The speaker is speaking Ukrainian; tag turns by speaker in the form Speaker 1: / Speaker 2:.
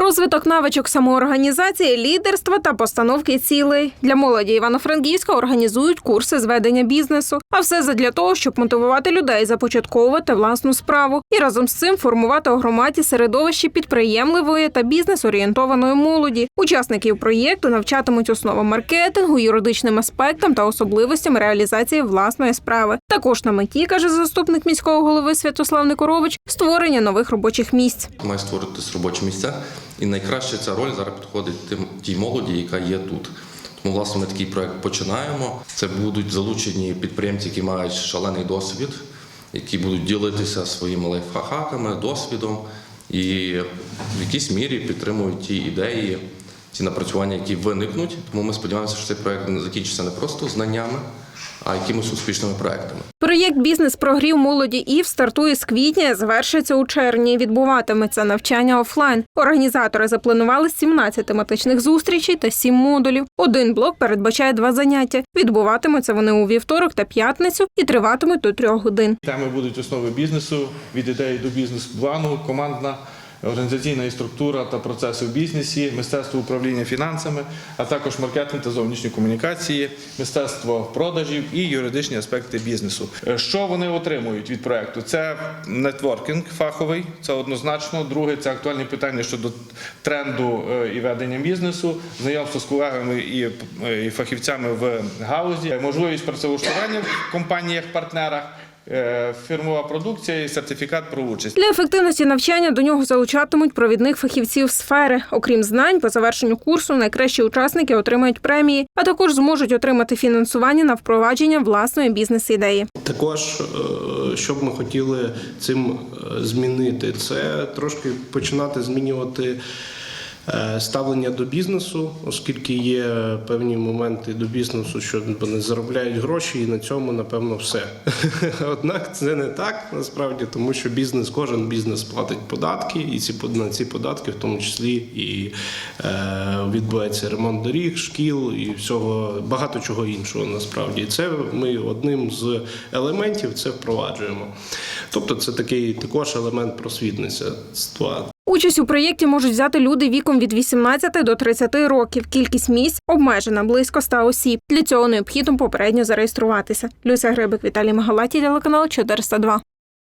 Speaker 1: Розвиток навичок самоорганізації, лідерства та постановки цілей для молоді Івано-Франківська організують курси з ведення бізнесу. А все задля того, щоб мотивувати людей започатковувати власну справу і разом з цим формувати у громаді середовище підприємливої та бізнес-орієнтованої молоді. Учасників проєкту навчатимуть основам маркетингу, юридичним аспектам та особливостям реалізації власної справи. Також на меті каже заступник міського голови Святослав Никорович створення нових робочих місць.
Speaker 2: має створитись робочі місця. І найкраще ця роль зараз підходить тим тій молоді, яка є тут. Тому, власне, ми такий проект починаємо. Це будуть залучені підприємці, які мають шалений досвід, які будуть ділитися своїми лайфхаками, досвідом і в якійсь мірі підтримують ті ідеї, ті напрацювання, які виникнуть. Тому ми сподіваємося, що цей проект закінчиться не просто знаннями, а якимись успішними проектами.
Speaker 1: Проєкт Бізнес прогрів молоді ІВ стартує з квітня, завершиться у червні. Відбуватиметься навчання офлайн. Організатори запланували 17 тематичних зустрічей та 7 модулів. Один блок передбачає два заняття. Відбуватимуться вони у вівторок та п'ятницю і триватимуть до трьох годин.
Speaker 3: Теми будуть основи бізнесу від ідеї до бізнес-плану, командна. Організаційна структура та процеси в бізнесі, мистецтво управління фінансами, а також маркетинг та зовнішні комунікації, мистецтво продажів і юридичні аспекти бізнесу. Е, Що вони отримують від проекту? Це нетворкінг фаховий, це однозначно. Друге це актуальні питання щодо тренду е, і ведення бізнесу, знайомство з колегами е, і фахівцями в галузі, можливість працевлаштування в компаніях-партнерах. Е, Фірмова продукція і сертифікат про участь.
Speaker 1: Для ефективності навчання до нього залучатимуть провідних фахівців сфери. Окрім знань, по завершенню курсу найкращі учасники отримають премії, а також зможуть отримати фінансування на впровадження власної бізнес-ідеї.
Speaker 4: Також, е, що б ми хотіли цим е, змінити, це трошки починати змінювати ставлення до бізнесу, оскільки є певні моменти до бізнесу, що вони заробляють гроші, і на цьому напевно все. Однак це не так насправді, тому що бізнес, кожен бізнес платить податки, і ці на ці податки, в тому числі і е, відбувається ремонт доріг, шкіл і всього багато чого іншого насправді. Це ми одним з елементів це впроваджуємо. Тобто, це такий також елемент просвітництва.
Speaker 1: Участь у проєкті можуть взяти люди віком від 18 до 30 років. Кількість місць обмежена близько 100 осіб. Для цього необхідно попередньо зареєструватися. Люся Грибик, Віталій Магалаті, телеканал 402.